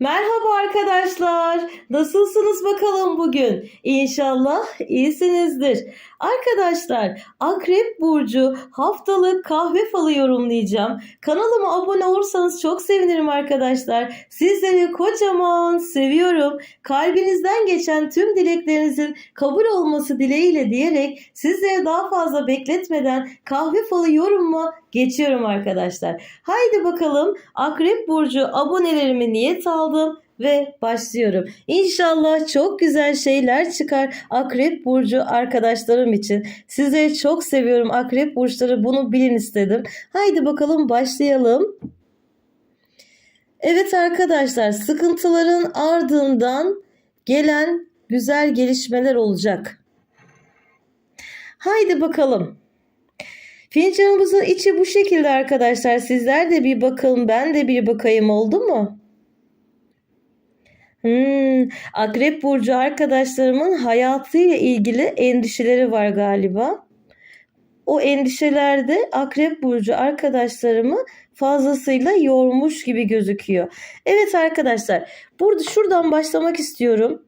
Merhaba arkadaşlar. Nasılsınız bakalım bugün? İnşallah iyisinizdir. Arkadaşlar, Akrep Burcu haftalık kahve falı yorumlayacağım. Kanalıma abone olursanız çok sevinirim arkadaşlar. Sizleri kocaman seviyorum. Kalbinizden geçen tüm dileklerinizin kabul olması dileğiyle diyerek sizleri daha fazla bekletmeden kahve falı yorumuma geçiyorum arkadaşlar. Haydi bakalım Akrep Burcu abonelerimi niyet aldım ve başlıyorum. İnşallah çok güzel şeyler çıkar Akrep Burcu arkadaşlarım için. Sizleri çok seviyorum Akrep Burçları bunu bilin istedim. Haydi bakalım başlayalım. Evet arkadaşlar sıkıntıların ardından gelen güzel gelişmeler olacak. Haydi bakalım. Fincanımızın içi bu şekilde arkadaşlar. Sizler de bir bakın ben de bir bakayım oldu mu? Hmm, Akrep Burcu arkadaşlarımın hayatıyla ilgili endişeleri var galiba. O endişeler de Akrep Burcu arkadaşlarımı fazlasıyla yormuş gibi gözüküyor. Evet arkadaşlar burada şuradan başlamak istiyorum.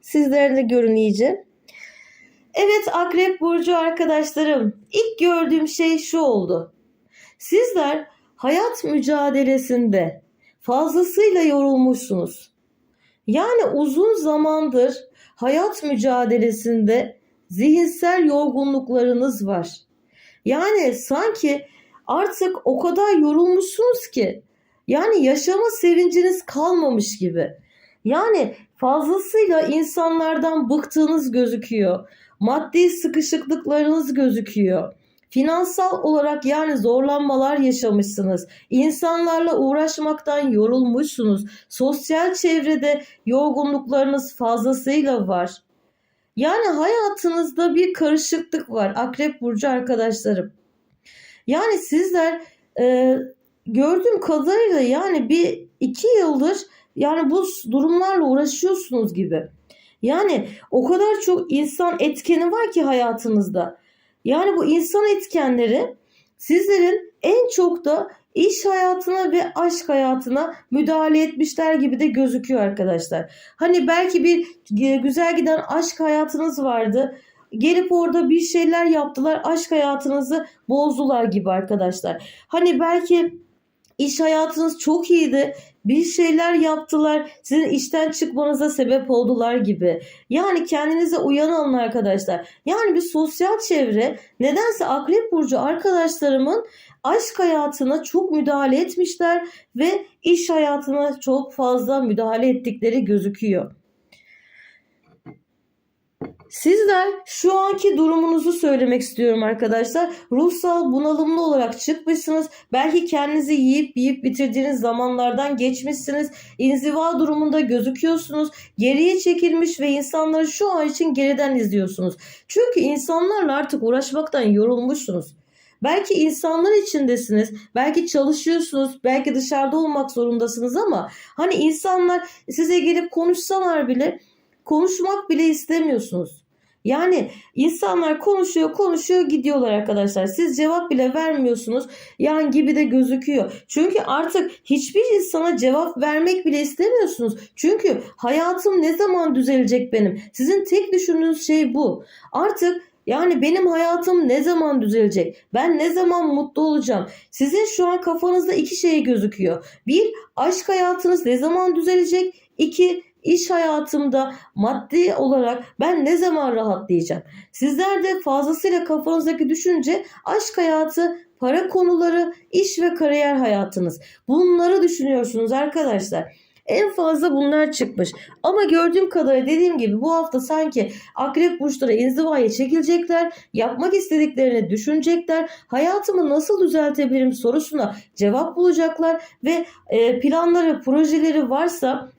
Sizlerle görün iyice. Evet Akrep Burcu arkadaşlarım ilk gördüğüm şey şu oldu. Sizler hayat mücadelesinde fazlasıyla yorulmuşsunuz. Yani uzun zamandır hayat mücadelesinde zihinsel yorgunluklarınız var. Yani sanki artık o kadar yorulmuşsunuz ki yani yaşama sevinciniz kalmamış gibi. Yani fazlasıyla insanlardan bıktığınız gözüküyor. Maddi sıkışıklıklarınız gözüküyor. Finansal olarak yani zorlanmalar yaşamışsınız. İnsanlarla uğraşmaktan yorulmuşsunuz. Sosyal çevrede yorgunluklarınız fazlasıyla var. Yani hayatınızda bir karışıklık var Akrep Burcu arkadaşlarım. Yani sizler e, gördüğüm kadarıyla yani bir iki yıldır yani bu durumlarla uğraşıyorsunuz gibi. Yani o kadar çok insan etkeni var ki hayatınızda. Yani bu insan etkenleri sizlerin en çok da iş hayatına ve aşk hayatına müdahale etmişler gibi de gözüküyor arkadaşlar. Hani belki bir güzel giden aşk hayatınız vardı. Gelip orada bir şeyler yaptılar, aşk hayatınızı bozdular gibi arkadaşlar. Hani belki iş hayatınız çok iyiydi bir şeyler yaptılar sizin işten çıkmanıza sebep oldular gibi. Yani kendinize uyanın arkadaşlar. Yani bir sosyal çevre nedense Akrep Burcu arkadaşlarımın aşk hayatına çok müdahale etmişler ve iş hayatına çok fazla müdahale ettikleri gözüküyor. Sizler şu anki durumunuzu söylemek istiyorum arkadaşlar. Ruhsal bunalımlı olarak çıkmışsınız. Belki kendinizi yiyip yiyip bitirdiğiniz zamanlardan geçmişsiniz. İnziva durumunda gözüküyorsunuz. Geriye çekilmiş ve insanları şu an için geriden izliyorsunuz. Çünkü insanlarla artık uğraşmaktan yorulmuşsunuz. Belki insanlar içindesiniz, belki çalışıyorsunuz, belki dışarıda olmak zorundasınız ama hani insanlar size gelip konuşsalar bile konuşmak bile istemiyorsunuz. Yani insanlar konuşuyor konuşuyor gidiyorlar arkadaşlar. Siz cevap bile vermiyorsunuz. Yan gibi de gözüküyor. Çünkü artık hiçbir insana cevap vermek bile istemiyorsunuz. Çünkü hayatım ne zaman düzelecek benim? Sizin tek düşündüğünüz şey bu. Artık yani benim hayatım ne zaman düzelecek? Ben ne zaman mutlu olacağım? Sizin şu an kafanızda iki şey gözüküyor. Bir, aşk hayatınız ne zaman düzelecek? İki, iş hayatımda maddi olarak ben ne zaman rahatlayacağım? Sizler de fazlasıyla kafanızdaki düşünce aşk hayatı, para konuları, iş ve kariyer hayatınız. Bunları düşünüyorsunuz arkadaşlar. En fazla bunlar çıkmış. Ama gördüğüm kadarıyla dediğim gibi bu hafta sanki akrep burçları inzivaya çekilecekler. Yapmak istediklerini düşünecekler. Hayatımı nasıl düzeltebilirim sorusuna cevap bulacaklar. Ve planları, projeleri varsa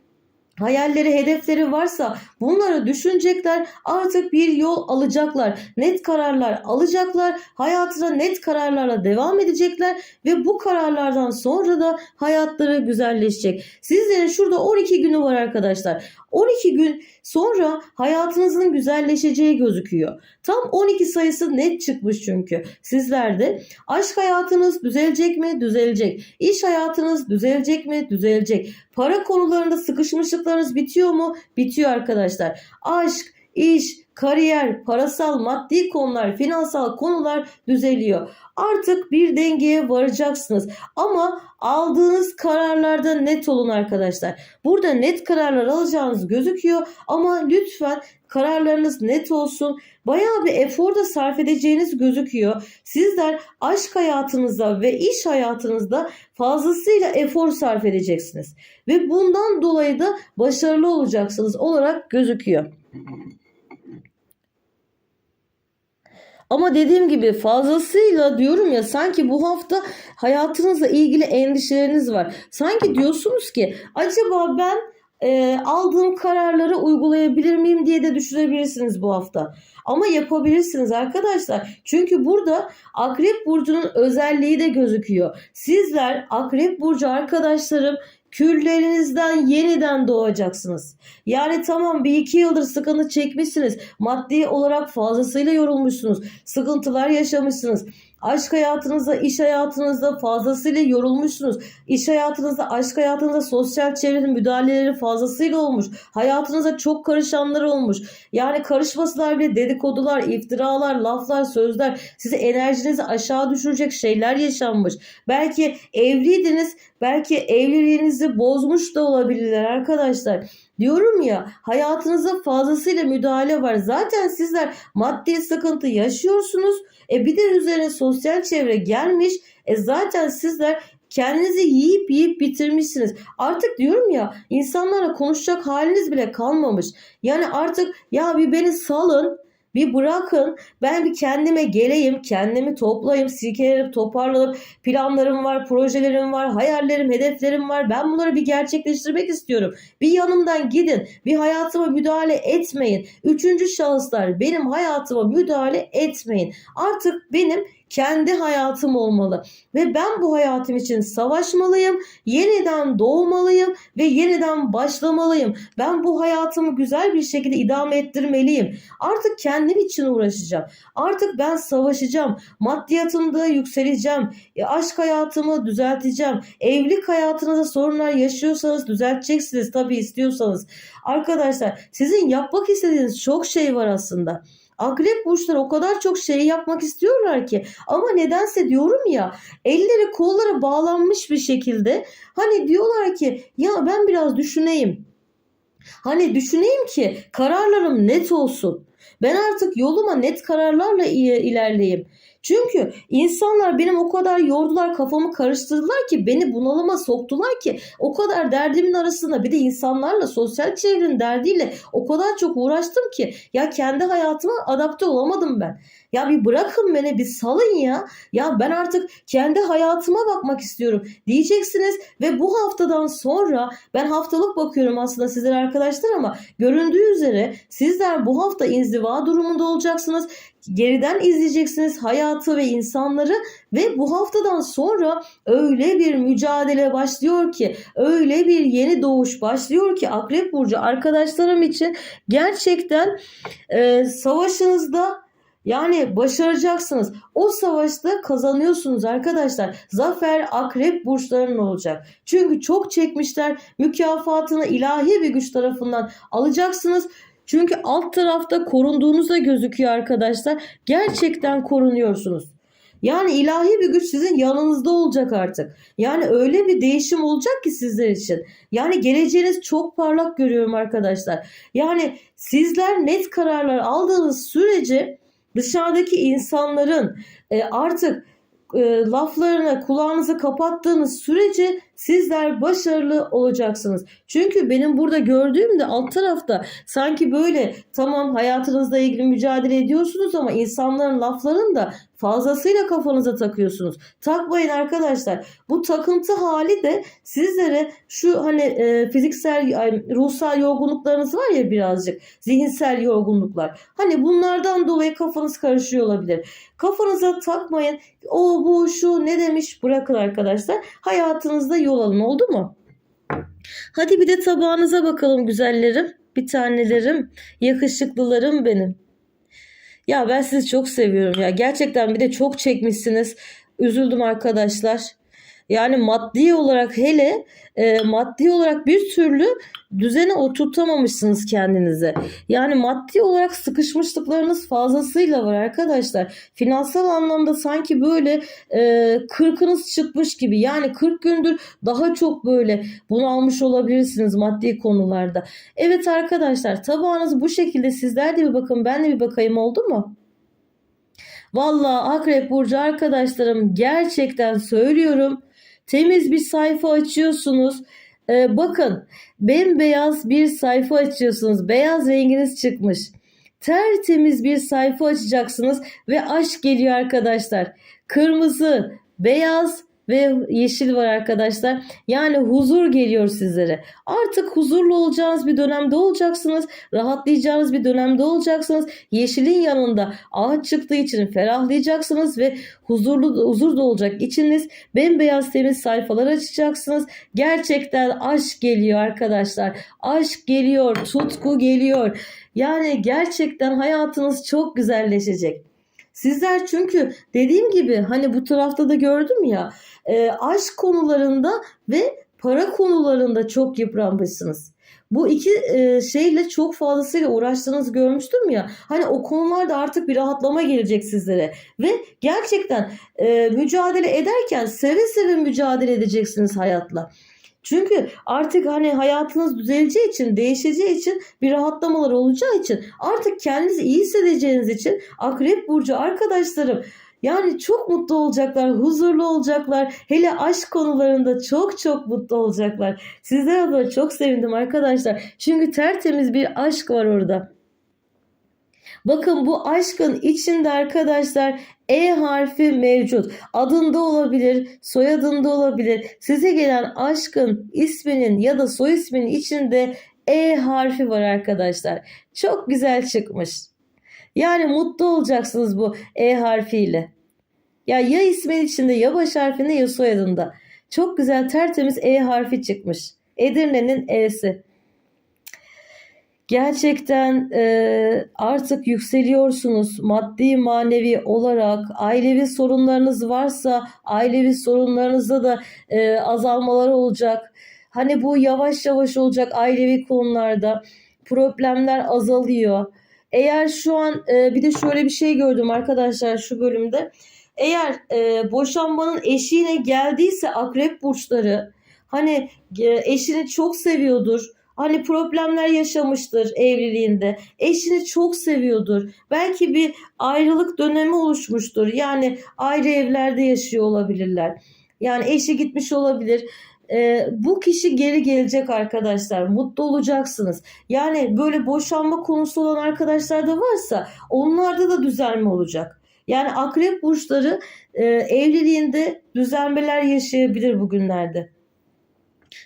hayalleri, hedefleri varsa bunları düşünecekler. Artık bir yol alacaklar. Net kararlar alacaklar. Hayatına net kararlarla devam edecekler ve bu kararlardan sonra da hayatları güzelleşecek. Sizlerin şurada 12 günü var arkadaşlar. 12 gün sonra hayatınızın güzelleşeceği gözüküyor. Tam 12 sayısı net çıkmış çünkü. Sizlerde aşk hayatınız düzelecek mi? Düzelecek. İş hayatınız düzelecek mi? Düzelecek. Para konularında sıkışmışlıklarınız bitiyor mu? Bitiyor arkadaşlar. Aşk, iş, kariyer, parasal, maddi konular, finansal konular düzeliyor. Artık bir dengeye varacaksınız. Ama aldığınız kararlarda net olun arkadaşlar. Burada net kararlar alacağınız gözüküyor ama lütfen kararlarınız net olsun. Bayağı bir efor da sarf edeceğiniz gözüküyor. Sizler aşk hayatınızda ve iş hayatınızda fazlasıyla efor sarf edeceksiniz. Ve bundan dolayı da başarılı olacaksınız olarak gözüküyor. Ama dediğim gibi fazlasıyla diyorum ya sanki bu hafta hayatınızla ilgili endişeleriniz var. Sanki diyorsunuz ki acaba ben e, aldığım kararları uygulayabilir miyim diye de düşünebilirsiniz bu hafta. Ama yapabilirsiniz arkadaşlar. Çünkü burada Akrep Burcu'nun özelliği de gözüküyor. Sizler Akrep Burcu arkadaşlarım küllerinizden yeniden doğacaksınız. Yani tamam bir iki yıldır sıkıntı çekmişsiniz. Maddi olarak fazlasıyla yorulmuşsunuz. Sıkıntılar yaşamışsınız. Aşk hayatınızda, iş hayatınızda fazlasıyla yorulmuşsunuz. İş hayatınızda, aşk hayatınızda sosyal çevrenin müdahaleleri fazlasıyla olmuş. Hayatınıza çok karışanlar olmuş. Yani karışmasalar bile dedikodular, iftiralar, laflar, sözler sizi enerjinizi aşağı düşürecek şeyler yaşanmış. Belki evliydiniz, belki evliliğinizi bozmuş da olabilirler arkadaşlar. Diyorum ya hayatınıza fazlasıyla müdahale var. Zaten sizler maddi sıkıntı yaşıyorsunuz. E bir de üzerine sosyal çevre gelmiş. E zaten sizler kendinizi yiyip yiyip bitirmişsiniz. Artık diyorum ya insanlara konuşacak haliniz bile kalmamış. Yani artık ya bir beni salın. Bir bırakın ben bir kendime geleyim, kendimi toplayayım, silkelenip toparlanıp planlarım var, projelerim var, hayallerim, hedeflerim var. Ben bunları bir gerçekleştirmek istiyorum. Bir yanımdan gidin, bir hayatıma müdahale etmeyin. Üçüncü şahıslar benim hayatıma müdahale etmeyin. Artık benim kendi hayatım olmalı ve ben bu hayatım için savaşmalıyım, yeniden doğmalıyım ve yeniden başlamalıyım. Ben bu hayatımı güzel bir şekilde idame ettirmeliyim. Artık kendim için uğraşacağım. Artık ben savaşacağım. Maddiyatımda yükseleceğim. E, aşk hayatımı düzelteceğim. Evlilik hayatınızda sorunlar yaşıyorsanız düzelteceksiniz tabii istiyorsanız. Arkadaşlar sizin yapmak istediğiniz çok şey var aslında. Akrep burçları o kadar çok şey yapmak istiyorlar ki ama nedense diyorum ya elleri kolları bağlanmış bir şekilde hani diyorlar ki ya ben biraz düşüneyim. Hani düşüneyim ki kararlarım net olsun. Ben artık yoluma net kararlarla ilerleyeyim. Çünkü insanlar benim o kadar yordular kafamı karıştırdılar ki beni bunalıma soktular ki o kadar derdimin arasında bir de insanlarla sosyal çevrenin derdiyle o kadar çok uğraştım ki ya kendi hayatıma adapte olamadım ben. Ya bir bırakın beni bir salın ya. Ya ben artık kendi hayatıma bakmak istiyorum diyeceksiniz ve bu haftadan sonra ben haftalık bakıyorum aslında sizler arkadaşlar ama göründüğü üzere sizler bu hafta inziva durumunda olacaksınız. Geriden izleyeceksiniz hayatı ve insanları ve bu haftadan sonra öyle bir mücadele başlıyor ki öyle bir yeni doğuş başlıyor ki Akrep Burcu arkadaşlarım için gerçekten e, savaşınızda yani başaracaksınız. O savaşta kazanıyorsunuz arkadaşlar. Zafer akrep burçlarının olacak. Çünkü çok çekmişler. Mükafatını ilahi bir güç tarafından alacaksınız. Çünkü alt tarafta korunduğunuzda gözüküyor arkadaşlar. Gerçekten korunuyorsunuz. Yani ilahi bir güç sizin yanınızda olacak artık. Yani öyle bir değişim olacak ki sizler için. Yani geleceğiniz çok parlak görüyorum arkadaşlar. Yani sizler net kararlar aldığınız sürece dışarıdaki insanların e, artık e, laflarına kulağınızı kapattığınız sürece sizler başarılı olacaksınız. Çünkü benim burada gördüğüm de alt tarafta sanki böyle tamam hayatınızla ilgili mücadele ediyorsunuz ama insanların laflarını da fazlasıyla kafanıza takıyorsunuz. Takmayın arkadaşlar. Bu takıntı hali de sizlere şu hani e, fiziksel ay, ruhsal yorgunluklarınız var ya birazcık zihinsel yorgunluklar. Hani bunlardan dolayı kafanız karışıyor olabilir. Kafanıza takmayın. O bu şu ne demiş bırakın arkadaşlar. Hayatınızda yol alın oldu mu? Hadi bir de tabağınıza bakalım güzellerim. Bir tanelerim, yakışıklılarım benim. Ya ben sizi çok seviyorum ya. Gerçekten bir de çok çekmişsiniz. Üzüldüm arkadaşlar. Yani maddi olarak hele e, maddi olarak bir türlü düzene oturtamamışsınız kendinize. Yani maddi olarak sıkışmışlıklarınız fazlasıyla var arkadaşlar. Finansal anlamda sanki böyle e, kırkınız çıkmış gibi. Yani 40 gündür daha çok böyle bunalmış olabilirsiniz maddi konularda. Evet arkadaşlar tabağınız bu şekilde sizler de bir bakın ben de bir bakayım oldu mu? Vallahi Akrep Burcu arkadaşlarım gerçekten söylüyorum. Temiz bir sayfa açıyorsunuz. Ee, bakın bembeyaz bir sayfa açıyorsunuz. Beyaz renginiz çıkmış. Tertemiz bir sayfa açacaksınız ve aşk geliyor arkadaşlar. Kırmızı, beyaz ve yeşil var arkadaşlar. Yani huzur geliyor sizlere. Artık huzurlu olacağınız bir dönemde olacaksınız. Rahatlayacağınız bir dönemde olacaksınız. Yeşilin yanında ağaç çıktığı için ferahlayacaksınız ve huzurlu huzur da olacak içiniz. Bembeyaz temiz sayfalar açacaksınız. Gerçekten aşk geliyor arkadaşlar. Aşk geliyor, tutku geliyor. Yani gerçekten hayatınız çok güzelleşecek. Sizler çünkü dediğim gibi hani bu tarafta da gördüm ya e, aşk konularında ve para konularında çok yıpranmışsınız. Bu iki e, şeyle çok fazlasıyla uğraştığınızı görmüştüm ya. Hani o konularda artık bir rahatlama gelecek sizlere. Ve gerçekten e, mücadele ederken seve seve mücadele edeceksiniz hayatla. Çünkü artık hani hayatınız düzeleceği için, değişeceği için bir rahatlamalar olacağı için artık kendinizi iyi hissedeceğiniz için Akrep Burcu arkadaşlarım yani çok mutlu olacaklar, huzurlu olacaklar. Hele aşk konularında çok çok mutlu olacaklar. Sizler adına çok sevindim arkadaşlar. Çünkü tertemiz bir aşk var orada. Bakın bu aşkın içinde arkadaşlar E harfi mevcut. Adında olabilir, soyadında olabilir. Size gelen aşkın isminin ya da soy isminin içinde E harfi var arkadaşlar. Çok güzel çıkmış. Yani mutlu olacaksınız bu E harfiyle. Ya ya ismin içinde ya baş harfinde ya soyadında. Çok güzel tertemiz E harfi çıkmış. Edirne'nin E'si. Gerçekten e, artık yükseliyorsunuz maddi manevi olarak ailevi sorunlarınız varsa ailevi sorunlarınızda da e, azalmalar olacak. Hani bu yavaş yavaş olacak ailevi konularda problemler azalıyor. Eğer şu an e, bir de şöyle bir şey gördüm arkadaşlar şu bölümde. Eğer e, boşanmanın eşiğine geldiyse akrep burçları hani e, eşini çok seviyordur. Hani problemler yaşamıştır evliliğinde. Eşini çok seviyordur. Belki bir ayrılık dönemi oluşmuştur. Yani ayrı evlerde yaşıyor olabilirler. Yani eşi gitmiş olabilir. Ee, bu kişi geri gelecek arkadaşlar. Mutlu olacaksınız. Yani böyle boşanma konusu olan arkadaşlar da varsa onlarda da düzelme olacak. Yani akrep burçları e, evliliğinde düzelmeler yaşayabilir bugünlerde.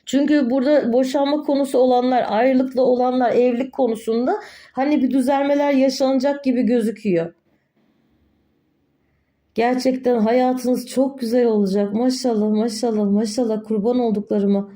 Çünkü burada boşanma konusu olanlar, ayrılıklı olanlar evlilik konusunda hani bir düzelmeler yaşanacak gibi gözüküyor. Gerçekten hayatınız çok güzel olacak. Maşallah, maşallah, maşallah kurban olduklarıma.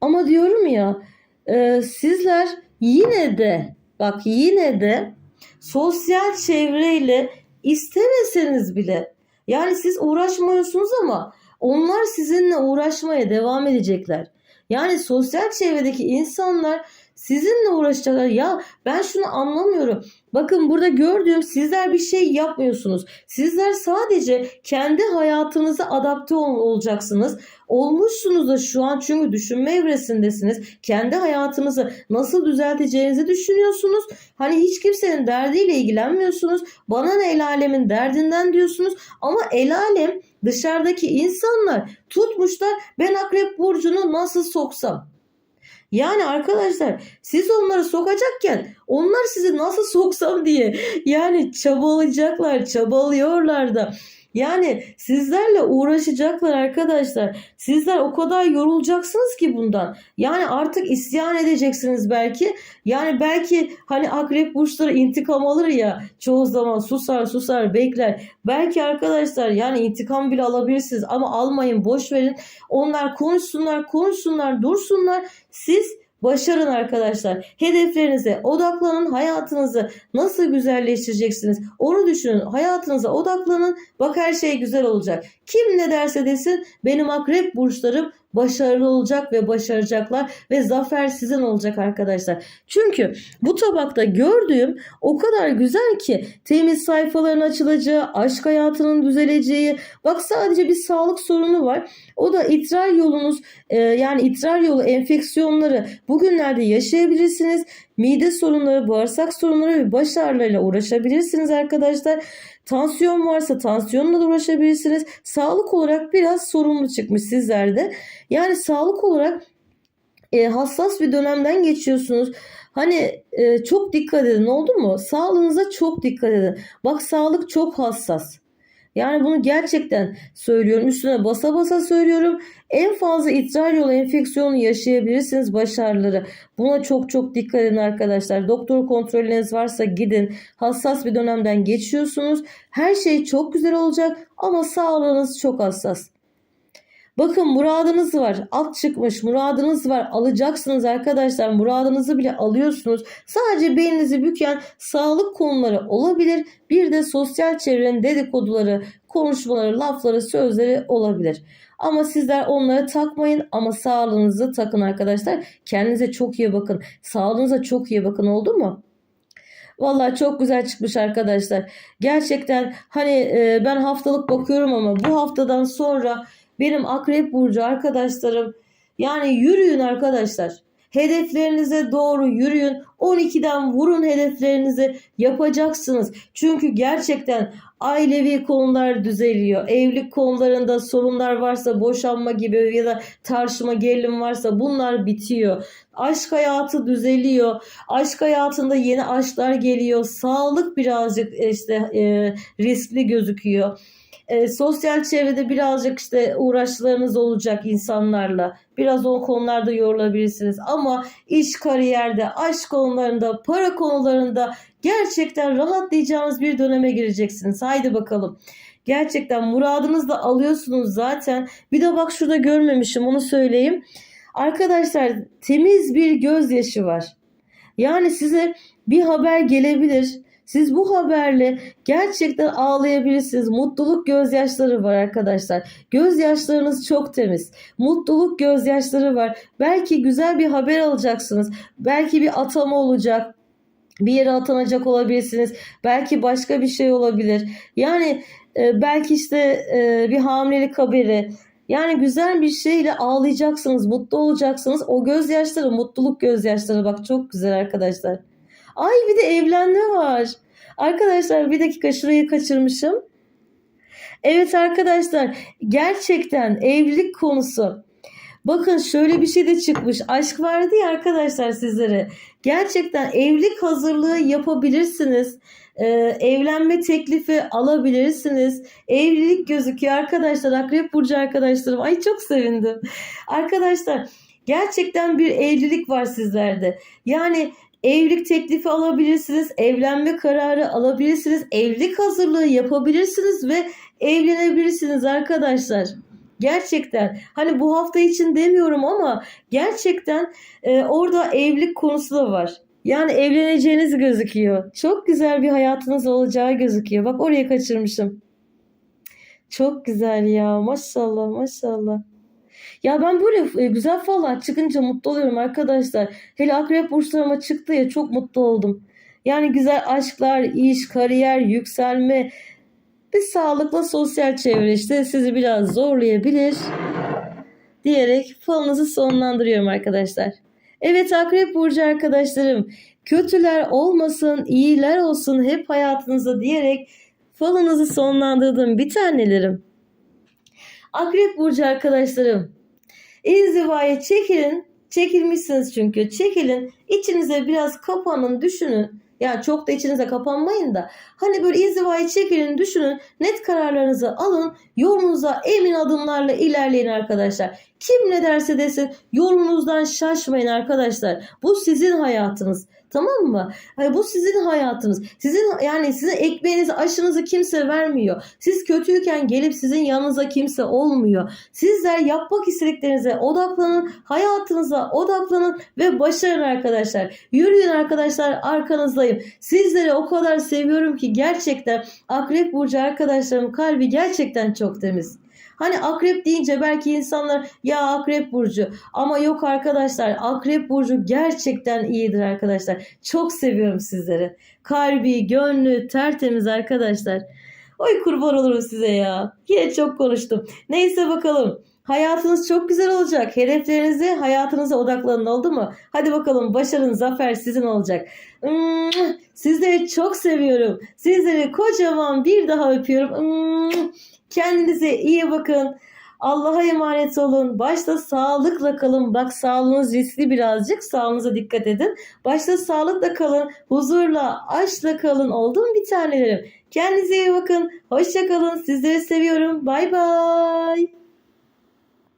Ama diyorum ya, e, sizler yine de bak yine de sosyal çevreyle istemeseniz bile yani siz uğraşmıyorsunuz ama onlar sizinle uğraşmaya devam edecekler. Yani sosyal çevredeki insanlar sizinle uğraşacaklar. Ya ben şunu anlamıyorum. Bakın burada gördüğüm sizler bir şey yapmıyorsunuz. Sizler sadece kendi hayatınıza adapte ol- olacaksınız. Olmuşsunuz da şu an çünkü düşünme evresindesiniz. Kendi hayatınızı nasıl düzelteceğinizi düşünüyorsunuz. Hani hiç kimsenin derdiyle ilgilenmiyorsunuz. Bana ne el alemin derdinden diyorsunuz. Ama el alem dışarıdaki insanlar tutmuşlar ben akrep burcunu nasıl soksam. Yani arkadaşlar siz onları sokacakken onlar sizi nasıl soksam diye yani çabalayacaklar, çabalıyorlar da. Yani sizlerle uğraşacaklar arkadaşlar. Sizler o kadar yorulacaksınız ki bundan. Yani artık isyan edeceksiniz belki. Yani belki hani akrep burçları intikam alır ya çoğu zaman susar susar bekler. Belki arkadaşlar yani intikam bile alabilirsiniz ama almayın boş verin. Onlar konuşsunlar konuşsunlar dursunlar. Siz Başarın arkadaşlar. Hedeflerinize odaklanın. Hayatınızı nasıl güzelleştireceksiniz? Onu düşünün. Hayatınıza odaklanın. Bak her şey güzel olacak. Kim ne derse desin benim akrep burçlarım başarılı olacak ve başaracaklar ve zafer sizin olacak arkadaşlar. Çünkü bu tabakta gördüğüm o kadar güzel ki temiz sayfaların açılacağı, aşk hayatının düzeleceği. Bak sadece bir sağlık sorunu var. O da idrar yolunuz e, yani idrar yolu enfeksiyonları bugünlerde yaşayabilirsiniz. Mide sorunları, bağırsak sorunları ve baş ağrılarıyla uğraşabilirsiniz arkadaşlar. Tansiyon varsa tansiyonla da uğraşabilirsiniz. Sağlık olarak biraz sorunlu çıkmış sizlerde. Yani sağlık olarak e, hassas bir dönemden geçiyorsunuz. Hani e, çok dikkat edin oldu mu? Sağlığınıza çok dikkat edin. Bak sağlık çok hassas. Yani bunu gerçekten söylüyorum. Üstüne basa basa söylüyorum. En fazla idrar yolu enfeksiyonu yaşayabilirsiniz baş. Buna çok çok dikkat edin arkadaşlar. Doktor kontrolünüz varsa gidin. Hassas bir dönemden geçiyorsunuz. Her şey çok güzel olacak ama sağlığınız çok hassas. Bakın muradınız var. Alt çıkmış muradınız var. Alacaksınız arkadaşlar. Muradınızı bile alıyorsunuz. Sadece beyninizi büken sağlık konuları olabilir. Bir de sosyal çevrenin dedikoduları, konuşmaları, lafları, sözleri olabilir. Ama sizler onları takmayın ama sağlığınızı takın arkadaşlar. Kendinize çok iyi bakın. Sağlığınıza çok iyi bakın oldu mu? Vallahi çok güzel çıkmış arkadaşlar. Gerçekten hani e, ben haftalık bakıyorum ama bu haftadan sonra benim akrep burcu arkadaşlarım yani yürüyün arkadaşlar. Hedeflerinize doğru yürüyün. 12'den vurun hedeflerinizi yapacaksınız. Çünkü gerçekten ailevi konular düzeliyor. Evlilik konularında sorunlar varsa boşanma gibi ya da tartışma gerilim varsa bunlar bitiyor. Aşk hayatı düzeliyor. Aşk hayatında yeni aşklar geliyor. Sağlık birazcık işte e, riskli gözüküyor. E, sosyal çevrede birazcık işte uğraşlarınız olacak insanlarla. Biraz o konularda yorulabilirsiniz. Ama iş kariyerde, aşk konularında, para konularında gerçekten rahatlayacağınız bir döneme gireceksiniz. Haydi bakalım. Gerçekten muradınızı da alıyorsunuz zaten. Bir de bak şurada görmemişim onu söyleyeyim. Arkadaşlar temiz bir gözyaşı var. Yani size bir haber gelebilir. Siz bu haberle gerçekten ağlayabilirsiniz. Mutluluk gözyaşları var arkadaşlar. Gözyaşlarınız çok temiz. Mutluluk gözyaşları var. Belki güzel bir haber alacaksınız. Belki bir atama olacak. Bir yere atanacak olabilirsiniz. Belki başka bir şey olabilir. Yani e, belki işte e, bir hamilelik haberi. Yani güzel bir şeyle ağlayacaksınız, mutlu olacaksınız. O gözyaşları mutluluk gözyaşları. Bak çok güzel arkadaşlar. Ay bir de evlenme var. Arkadaşlar bir dakika şurayı kaçırmışım. Evet arkadaşlar gerçekten evlilik konusu. Bakın şöyle bir şey de çıkmış. Aşk vardı ya arkadaşlar sizlere. Gerçekten evlilik hazırlığı yapabilirsiniz. Ee, evlenme teklifi alabilirsiniz. Evlilik gözüküyor arkadaşlar. Akrep Burcu arkadaşlarım. Ay çok sevindim. Arkadaşlar gerçekten bir evlilik var sizlerde. Yani Evlilik teklifi alabilirsiniz, evlenme kararı alabilirsiniz, evlilik hazırlığı yapabilirsiniz ve evlenebilirsiniz arkadaşlar. Gerçekten hani bu hafta için demiyorum ama gerçekten e, orada evlilik konusu da var. Yani evleneceğiniz gözüküyor. Çok güzel bir hayatınız olacağı gözüküyor. Bak oraya kaçırmışım. Çok güzel ya maşallah maşallah. Ya ben böyle e, güzel fallar çıkınca mutlu oluyorum arkadaşlar. Hele akrep burçlarıma çıktı ya çok mutlu oldum. Yani güzel aşklar, iş, kariyer, yükselme, bir sağlıklı sosyal çevre işte sizi biraz zorlayabilir diyerek falınızı sonlandırıyorum arkadaşlar. Evet Akrep Burcu arkadaşlarım kötüler olmasın iyiler olsun hep hayatınızda diyerek falınızı sonlandırdım bir tanelerim. Akrep Burcu arkadaşlarım inzivaya çekilin. Çekilmişsiniz çünkü. Çekilin. İçinize biraz kapanın düşünün. Ya çok da içinize kapanmayın da hani böyle inzivayı çekilin düşünün net kararlarınızı alın yolunuza emin adımlarla ilerleyin arkadaşlar. Kim ne derse desin yolunuzdan şaşmayın arkadaşlar. Bu sizin hayatınız. Tamam mı? Hani bu sizin hayatınız. Sizin yani sizin ekmeğinizi, aşınızı kimse vermiyor. Siz kötüyken gelip sizin yanınıza kimse olmuyor. Sizler yapmak istediklerinize odaklanın, hayatınıza odaklanın ve başarın arkadaşlar. Yürüyün arkadaşlar arkanızdayım. Sizleri o kadar seviyorum ki gerçekten Akrep Burcu arkadaşlarımın kalbi gerçekten çok temiz. Hani akrep deyince belki insanlar ya akrep burcu ama yok arkadaşlar akrep burcu gerçekten iyidir arkadaşlar. Çok seviyorum sizleri. Kalbi, gönlü tertemiz arkadaşlar. Oy kurban olurum size ya. Yine çok konuştum. Neyse bakalım. Hayatınız çok güzel olacak. Hedeflerinize, hayatınıza odaklanın oldu mu? Hadi bakalım başarın, zafer sizin olacak. Sizleri çok seviyorum. Sizleri kocaman bir daha öpüyorum. Kendinize iyi bakın. Allah'a emanet olun. Başta sağlıkla kalın. Bak sağlığınız riskli birazcık. Sağlığınıza dikkat edin. Başta sağlıkla kalın. Huzurla, aşkla kalın. Oldu mu bir tanelerim? Kendinize iyi bakın. Hoşça kalın. Sizleri seviyorum. Bay bay.